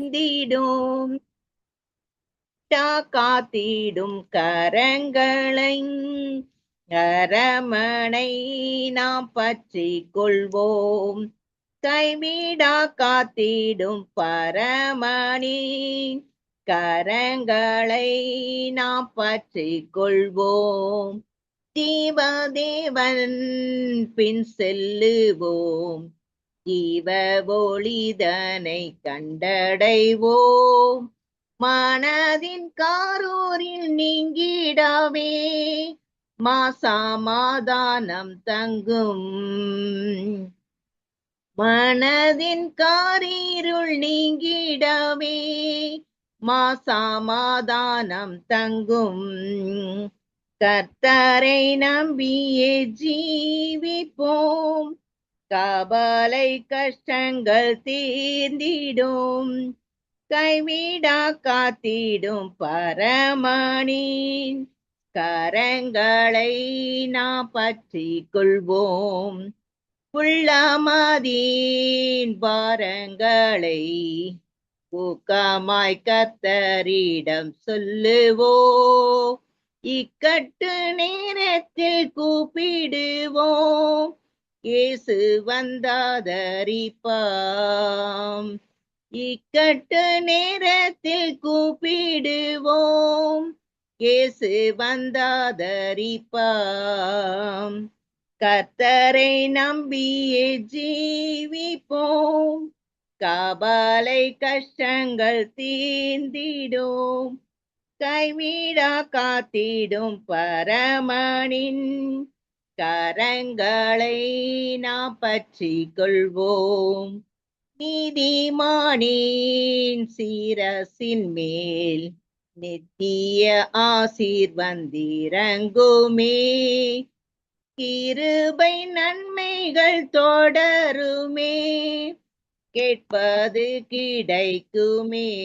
தீந்திடும் காத்திடும் கரங்களை அரமனை நாம் பற்றி கொள்வோம் கைவிடா காத்திடும் பரமணி கரங்களை நாம் பற்றி கொள்வோம் ஜீவதேவன் பின் செல்லுவோம். ஜீவ ஒளிதனை கண்டடைவோம். மனதின் காரூரில் நீங்கிடவே மாசாமாதானம் தங்கும். மனதின் காரீருள் நீங்கிடவே மாசாமாதானம் தங்கும். கர்த்தரை நம்பியே ஜீவிப்போம். கபாலை கஷ்டங்கள் தீர்ந்திடும். கைவிடா காத்திடும் பரமணின் கரங்களை நாம் பற்றி கொள்வோம். புள்ளமதீன் பாரங்களை ஊக்கமாய் கத்தரிடம் சொல்லுவோ. இக்கட்டு நேரத்தில் கூப்பிடுவோம். இயேசு வந்தாதரிப்பாம். இக்கட்டு நேரத்தில் கூப்பிடுவோம். இயேசு வந்தாதரிப்பாம். கர்த்தரை நம்பியே ஜீவிப்போம். கவலை கஷ்டங்கள் தீர்ந்திடும். கைவிடா காத்திடும் பரமனின் கரங்களை நாம் பற்றி கொள்வோம் நீதிமானின் சீரசின் மேல் நித்திய ஆசீர் வந்திறங்குமே கிருபை நன்மைகள் தொடருமே. கேட்பது கிடைக்குமே.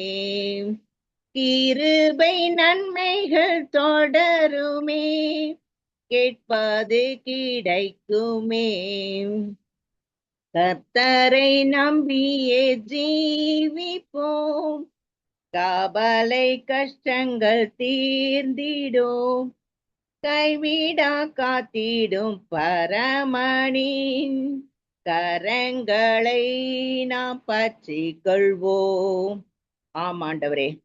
கிருபை நன்மைகள் தொடருமே. கேட்பது கிடைக்குமே. கர்த்தரை நம்பியே ஜீவிப்போம். கபலை கஷ்டங்கள் தீர்ந்திடும். கைவிடா காத்திடும் பரமணின் கரங்களை நாம் பற்றி கொள்வோம் ஆமாண்டவரே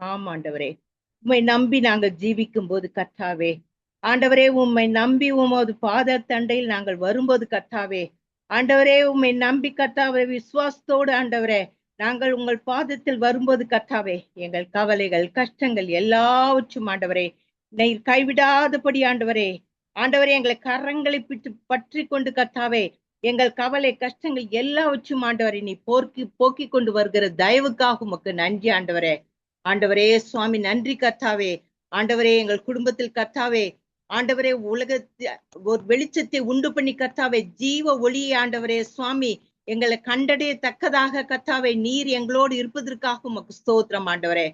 ஆமாண்டவரே. உண்மை நம்பி நாங்கள் ஜீவிக்கும் போது கத்தாவே ஆண்டவரே உம்மை நம்பி உமது பாத தண்டையில் நாங்கள் வரும்போது கத்தாவே ஆண்டவரே உம்மை நம்பி கத்தாவே விசுவாசத்தோடு ஆண்டவரே நாங்கள் உங்கள் பாதத்தில் வரும்போது கத்தாவே எங்கள் கவலைகள் கஷ்டங்கள் எல்லாவற்றும் ஆண்டவரே நீர் கைவிடாதபடி ஆண்டவரே. ஆண்டவரே எங்களை கரங்களை பிட்டு பற்றி கொண்டு கத்தாவே எங்கள் கவலை கஷ்டங்கள் எல்லாவற்றும் ஆண்டவரை நீ போக்கி போக்கி கொண்டு வருகிற தயவுக்காக உமக்கு நன்றி ஆண்டவரே. ஆண்டவரே சுவாமி நன்றி கத்தாவே ஆண்டவரே எங்கள் குடும்பத்தில் கத்தாவே ஆண்டவரே உலகத்தை ஒரு வெளிச்சத்தை உண்டு பண்ணி கத்தாவே ஜீவ ஒளியை ஆண்டவரே சுவாமி எங்களை கண்டடைய தக்கதாக கத்தாவே நீர் எங்களோடு இருப்பதற்காக உமக்கு ஸ்தோத்திரம் ஆண்டவரே.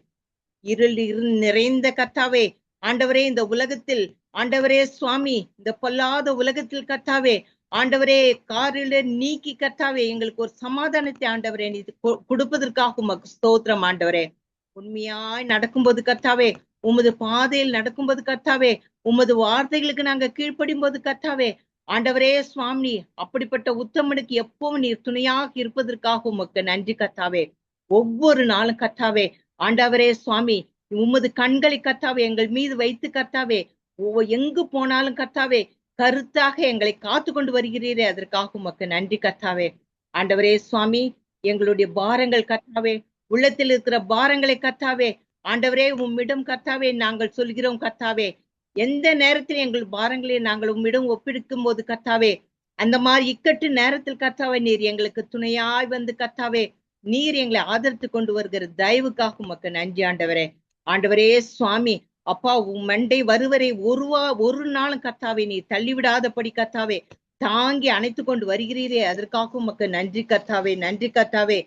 இருள் இரு நிறைந்த கத்தாவே ஆண்டவரே இந்த உலகத்தில் ஆண்டவரே சுவாமி இந்த பொல்லாத உலகத்தில் கத்தாவே ஆண்டவரே காரில நீக்கி கத்தாவே எங்களுக்கு ஒரு சமாதானத்தை ஆண்டவரே நீ கொ- கொடுப்பதற்காக உமக்கு ஸ்தோத்திரம் ஆண்டவரே. உண்மையாய் நடக்கும்போது கத்தாவே உமது பாதையில் நடக்கும்போது கத்தாவே உமது வார்த்தைகளுக்கு நாங்க கீழ்ப்படியும் போது கத்தாவே ஆண்டவரே சுவாமி அப்படிப்பட்ட உத்தமனுக்கு எப்பவும் நீர் துணையாக இருப்பதற்காக உமக்கு நன்றி கத்தாவே ஒவ்வொரு நாளும் கத்தாவே ஆண்டவரே சுவாமி உமது கண்களை கத்தாவே எங்கள் மீது வைத்து கத்தாவே எங்கு போனாலும் கத்தாவே கருத்தாக எங்களை காத்து கொண்டு வருகிறீரே அதற்காக உமக்கு நன்றி கத்தாவே ஆண்டவரே சுவாமி எங்களுடைய பாரங்கள் கத்தாவே உள்ளத்தில் இருக்கிற பாரங்களை கத்தாவே ஆண்டவரே உம்மிடம் கத்தாவே நாங்கள் சொல்கிறோம் கத்தாவே எந்த நேரத்தில் எங்கள் பாரங்களை நாங்கள் உம்மிடம் ஒப்பிடுக்கும் போது கத்தாவே அந்த மாதிரி இக்கட்டு நேரத்தில் கத்தாவே நீர் எங்களுக்கு துணையாய் வந்து கத்தாவே நீர் எங்களை ஆதரித்து கொண்டு வருகிற தயவுக்காக உமக்கு நன்றி ஆண்டவரே. ஆண்டவரே சுவாமி அப்பா உன் மண்டை வருவரை ஒருவா ஒரு நாளும் கத்தாவே நீ தள்ளிவிடாதபடி கத்தாவே தாங்கி அணைத்து கொண்டு வருகிறீரே அதற்காக உமக்கு நன்றி கத்தாவே நன்றி கத்தாவே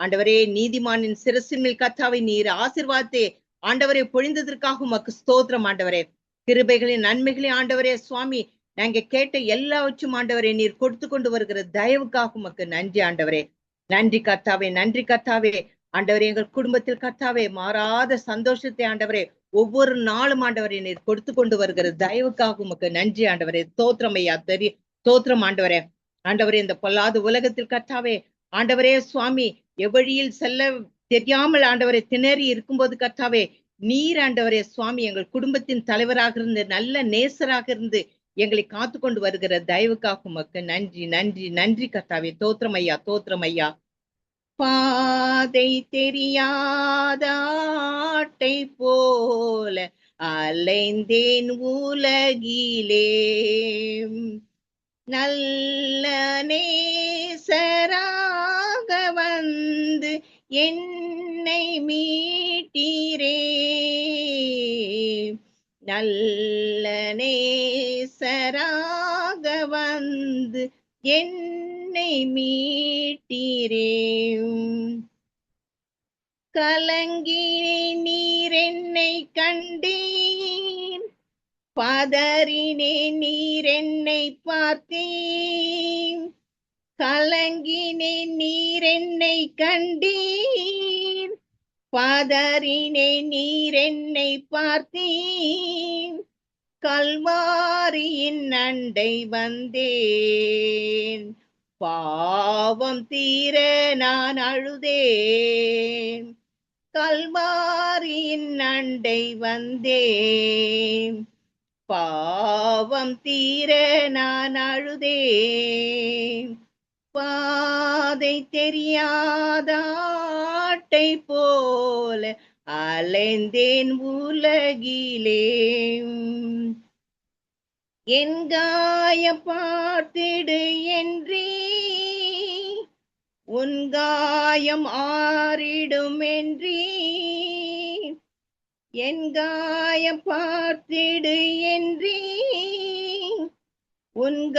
ஆண்டவரே நீதிமானின் சிரசின் மேல் கத்தாவை நீர் ஆசிர்வாதத்தை ஆண்டவரை பொழிந்ததற்காக உமக்கு ஸ்தோத்திரம் ஆண்டவரே. கிருபைகளின் நன்மைகளை ஆண்டவரே சுவாமி நாங்க கேட்ட எல்லாவற்றும் ஆண்டவரே நீர் கொடுத்து கொண்டு வருகிற தயவுக்காக உமக்கு நன்றி ஆண்டவரே. நன்றி கத்தாவே நன்றி கத்தாவே ஆண்டவரே எங்கள் குடும்பத்தில் கர்த்தாவே மாறாத சந்தோஷத்தை ஆண்டவரே ஒவ்வொரு நாளும் ஆண்டவரே நீர் கொடுத்து கொண்டு வருகிற தயவுக்காக உமக்கு நன்றி ஆண்டவரே. தோத்திரம் ஐயா தெரிய தோத்திரம் ஆண்டவரே. ஆண்டவரே இந்த பொல்லாத உலகத்தில் கர்த்தாவே ஆண்டவரே சுவாமி எவ்வழியில் செல்ல தெரியாமல் ஆண்டவரை திணறி இருக்கும்போது கர்த்தாவே நீர் ஆண்டவரே சுவாமி எங்கள் குடும்பத்தின் தலைவராக இருந்து நல்ல நேசராக இருந்து எங்களை காத்து கொண்டு வருகிற தயவுக்காக உமக்கு நன்றி நன்றி நன்றி கர்த்தாவே. தோத்திரம் ஐயா தோத்திரம் ஐயா பாதை தெரியாத ஆட்டை போல அலைந்தேன் உலகிலே. நல்ல நேசரா என்னை மீட்டீரே. நல்ல நேசராக வந்து என்னை மீட்டீரே. கலங்கினே நீர் என்னை கண்டீர். பதறினே நீர் என்னை பார்த்தேன் கலங்கினேன் நீரென்னை கண்டீர். பதறினே நீரென்னை பார்த்தீர். கல்வாரியின் நண்டை வந்தேன். பாவம் தீர நான் அழுதேன். கல்வாரியின் நண்டை வந்தேன். பாவம் தீர நான் அழுதேன். பாதை தெரியாத ஆட்டை போல அலைந்தேன் உலகிலே. என் காய பார்த்திடு என்றே உன் காயம் ஆறிடும் என்றே. என் காயம் பார்த்திடு என்றே உன்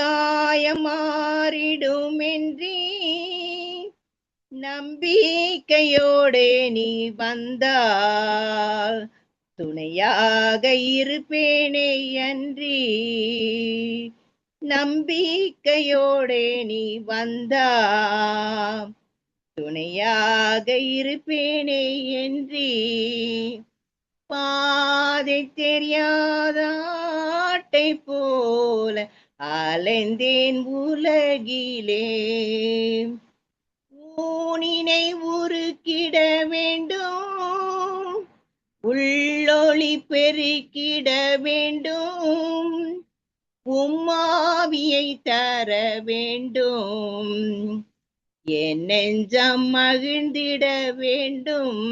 நம்பிக்கையோடே நீ வந்தால் துணையாக இருப்பேனே அன்றி. நம்பிக்கையோடே நீ வந்தா துணையாக இருப்பேனே என்றி பாதை தெரியாத ஆட்டை போல அலைந்தேன் உலகிலே. ஊனினை உருக்கிட வேண்டும். உள்ளொளி பெருக்கிட வேண்டும். உம்மாவியை தர வேண்டும். என் நெஞ்சம் மகிழ்ந்திட வேண்டும்.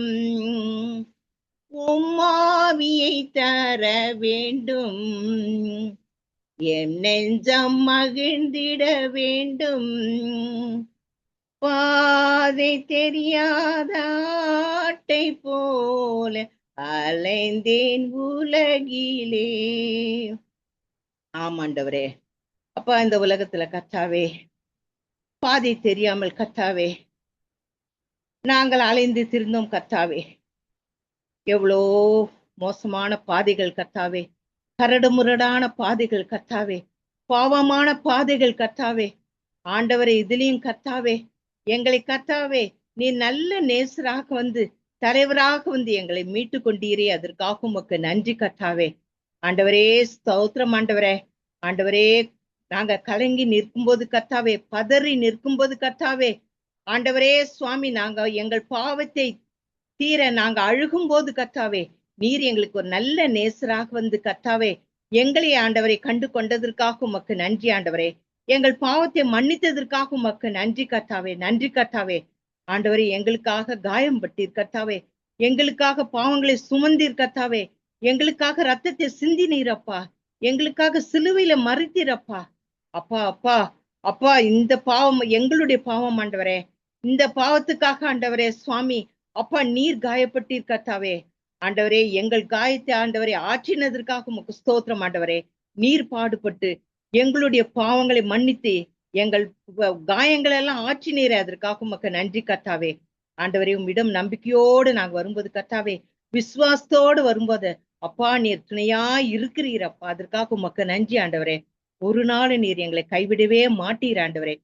உம்மாவியை தர வேண்டும். என் நெஞ்சம் மகிழ்ந்திட வேண்டும். பாதை தெரியாத ஆட்டை போல அலைந்தேன் உலகிலே. ஆமாண்டவரே அப்பா இந்த உலகத்துல கத்தாவே பாதை தெரியாமல் கத்தாவே நாங்கள் அலைந்து திருந்தோம் கத்தாவே எவ்வளோ மோசமான பாதைகள் கத்தாவே கரடுமுரடான பாதைகள் கத்தாவே பாவமான பாதைகள் கத்தாவே ஆண்டவரை இதுலயும் கத்தாவே எங்களை கத்தாவே நீ நல்ல நேசராக வந்து தலைவராக வந்து எங்களை மீட்டு கொண்டீரே அதற்காக உமக்கு நன்றி கத்தாவே ஆண்டவரே ஸ்தோத்திரம் ஆண்டவரே. ஆண்டவரே நாங்க கலங்கி நிற்கும்போது கத்தாவே பதறி நிற்கும்போது கத்தாவே ஆண்டவரே சுவாமி நாங்க எங்கள் பாவத்தை தீர நாங்க அழுகும் போது கத்தாவே நீர் எங்களுக்கு ஒரு நல்ல நேசராக வந்து கத்தாவே எங்களை ஆண்டவரை கண்டு கொண்டதற்காக உமக்கு நன்றி ஆண்டவரே. எங்கள் பாவத்தை மன்னித்ததற்காக உமக்கு நன்றி கத்தாவே நன்றி கத்தாவே ஆண்டவரே எங்களுக்காக காயம் பட்டீர் கத்தாவே எங்களுக்காக பாவங்களை சுமந்தீர் கத்தாவே எங்களுக்காக ரத்தத்தை சிந்தினீரப்பா எங்களுக்காக சிலுவையில மறுத்தீரப்பா அப்பா. அப்பா அப்பா இந்த பாவம் எங்களுடைய பாவம் ஆண்டவரே. இந்த பாவத்துக்காக ஆண்டவரே சுவாமி அப்பா நீர் காயப்பட்டீர் கத்தாவே ஆண்டவரே எங்கள் காயத்தை ஆண்டவரே ஆற்றினதற்காக உமக்கு ஸ்தோத்திரம் ஆண்டவரே. நீர் பாடுபட்டு எங்களுடைய பாவங்களை மன்னித்து எங்கள் காயங்கள் எல்லாம் ஆற்றினீரே அதற்காக உமக்கு நன்றி கத்தாவே ஆண்டவரே உம்மிடம் நம்பிக்கையோடு நாங்க வரும்போது கத்தாவே விசுவாசத்தோடு வரும்போது அப்பா நீர் துணையா இருக்கிறீர் அப்பா அதற்காக உமக்கு நன்றி ஆண்டவரே. ஒரு நாள் நீர் எங்களை கைவிடவே மாட்டீர் ஆண்டவரே.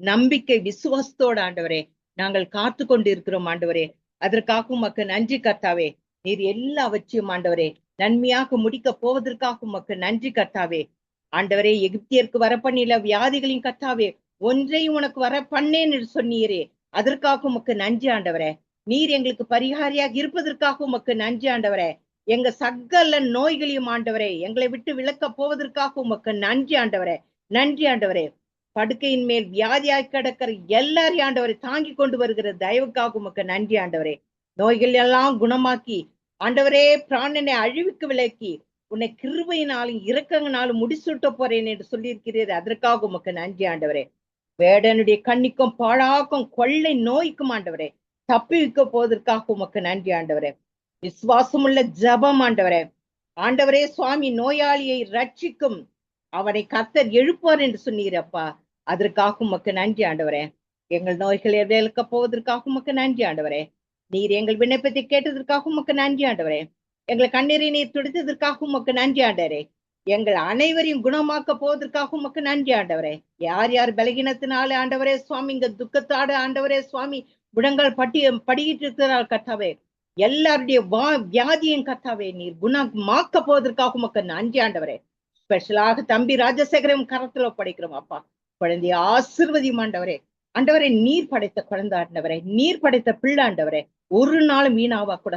நம்பிக்கை விசுவாசத்தோடு ஆண்டவரே நாங்கள் காத்து கொண்டு இருக்கிறோம் ஆண்டவரே. அதற்காக உமக்கு நன்றி கர்த்தாவே. நீர் எல்லாவற்றையும் ஆண்டவரே நன்மையாக முடிக்க போவதற்காக உமக்கு நன்றி கர்த்தாவே. ஆண்டவரே எகிப்தியருக்கு வர பண்ணில வியாதிகளின் கர்த்தாவே ஒன்றையும் உனக்கு வர பண்ணேன் என்று சொன்னீரே அதற்காக உமக்கு நன்றி ஆண்டவரே. நீர் எங்களுக்கு பரிகாரியாக இருப்பதற்காக உமக்கு நன்றி ஆண்டவரே. எங்க சகல நோய்களையும் ஆண்டவரே எங்களை விட்டு விளக்க போவதற்காக உமக்கு நன்றி ஆண்டவரே. நன்றி ஆண்டவரே. படுக்கையின் மேல் வியாதியாய் கிடக்கிற எல்லாரையும் ஆண்டவரை தாங்கி கொண்டு வருகிற தயவுக்காக உமக்கு நன்றி ஆண்டவரே. நோய்கள் எல்லாம் குணமாக்கி ஆண்டவரே பிராணனை அழிவுக்கு விலக்கி உன்னை கிருபையினாலும் இரக்கங்கனாலும் முடிசூட்ட போறேன் என்று சொல்லியிருக்கிறீர். அதற்காக உமக்கு நன்றி ஆண்டவரே. வேடனுடைய கண்ணிக்கும் பாழாக்கும் கொள்ளை நோய்க்கும் ஆண்டவரே தப்பி வைக்க போவதற்காக உமக்கு நன்றி ஆண்டவரே. விசுவாசமுள்ள ஜபம் ஆண்டவரே. ஆண்டவரே சுவாமி நோயாளியை ரட்சிக்கும் அவனை கத்தர் எழுப்பார் என்று சொன்னீரப்பா அதற்காக உமக்கு நன்றி ஆண்டவரே. எங்கள் நோய்களை விலக்க போவதற்காக உமக்கு நன்றி ஆண்டவரே. நீர் எங்கள் விண்ணப்பத்தை கேட்டதற்காக உமக்கு நன்றி ஆண்டவரே. எங்களை கண்ணீரை நீர் துடித்ததற்காக உமக்கு நன்றி ஆண்டவரே. எங்கள் அனைவரையும் குணமாக்க போவதற்காக உமக்கு நன்றி ஆண்டவரே. யார் யார் பலகீனத்தினாலே ஆண்டவரே சுவாமி இங்க துக்கத்தாடு ஆண்டவரே சுவாமி குணங்கள் பட்டி படிக்கிட்டு இருக்கிறார் கத்தாவே எல்லாருடைய வா வியாதியும் கத்தாவே நீர் குணமாக்க போவதற்காக உமக்கு நன்றி ஆண்டவரே. ஸ்பெஷலாக தம்பி ராஜசேகரம் கரத்துல படைக்கிறோம் அப்பா. குழந்தைய ஆசிர்வதி ஆண்டவரே. அண்டவரை நீர் படைத்த குழந்தை ஆண்டவரை நீர் படைத்த பிள்ளை ஆண்டவரே ஒரு நாளும் வீணாவா கூட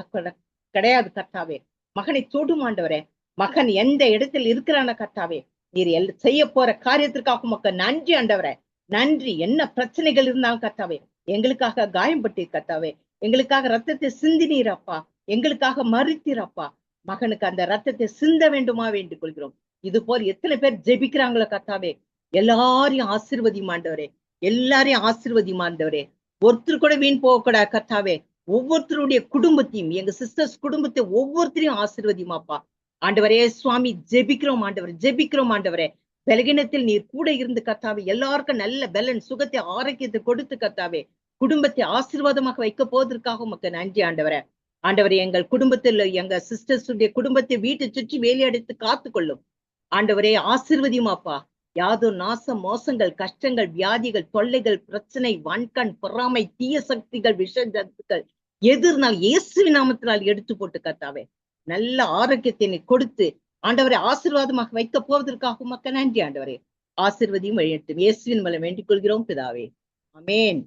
கிடையாது கர்த்தாவே. மகனை தொடும் ஆண்டவரே மகன் எந்த இடத்தில் இருக்கிறான கர்த்தாவே. நீர் எல் செய்ய போற காரியத்திற்காக உமக்கு நன்றி ஆண்டவரே. நன்றி என்ன பிரச்சனைகள் இருந்தாலும் கர்த்தாவே. எங்களுக்காக காயம்பட்டு கர்த்தாவே. எங்களுக்காக ரத்தத்தை சிந்தினீரப்பா எங்களுக்காக மறுத்தீரப்பா மகனுக்கு அந்த ரத்தத்தை சிந்த வேண்டுமா வேண்டிக் கொள்கிறோம். இது போல் எத்தனை பேர் ஜெபிக்கிறாங்களோ கர்த்தாவே. எல்லாரையும் ஆசிர்வதிமாண்டவரே எல்லாரையும் ஆசிர்வதிமாண்டவரே ஒருத்தர் கூட வீண் போகக்கூடாது கத்தாவே ஒவ்வொருத்தருடைய குடும்பத்தையும் எங்க சிஸ்டர்ஸ் குடும்பத்தை ஒவ்வொருத்தரையும் ஆசிர்வதிமாப்பா ஆண்டவரே சுவாமி ஜெபிக்கிறோம் ஆண்டவர் ஜெபிக்கிறோம் ஆண்டவரே. பலகினத்தில் நீர் கூட இருந்து கத்தாவே எல்லாருக்கும் நல்ல பலன் சுகத்தை ஆரோக்கியத்தை கொடுத்து கத்தாவே குடும்பத்தை ஆசீர்வாதமாக வைக்க போவதற்காக உமக்கு நன்றி ஆண்டவரே. ஆண்டவரே எங்கள் குடும்பத்தில் எங்க சிஸ்டர்ஸ் உடைய குடும்பத்தை வீட்டை சுற்றி வேலையடித்து காத்துக்கொள்ளும். ஆண்டவரே ஆசிர்வதியுமாப்பா யாதோ நாசம் மோசங்கள் கஷ்டங்கள் வியாதிகள் தொல்லைகள் பிரச்சனை வன்கண் பொறாமை தீய சக்திகள் விஷ ஜந்துக்கள் எதிர்னால் இயேசு நாமத்தினால் எடுத்து போட்டு கத்தாவே நல்ல ஆரோக்கியத்தை நீ கொடுத்து ஆண்டவரை ஆசீர்வாதமாக வைக்க போவதற்காக மக்கள் நன்றி ஆண்டவரே. ஆசிர்வதியும் வழிநடத்தும். இயேசுவின் மூலம் வேண்டிக் கொள்கிறோம் பிதாவே. அமேன்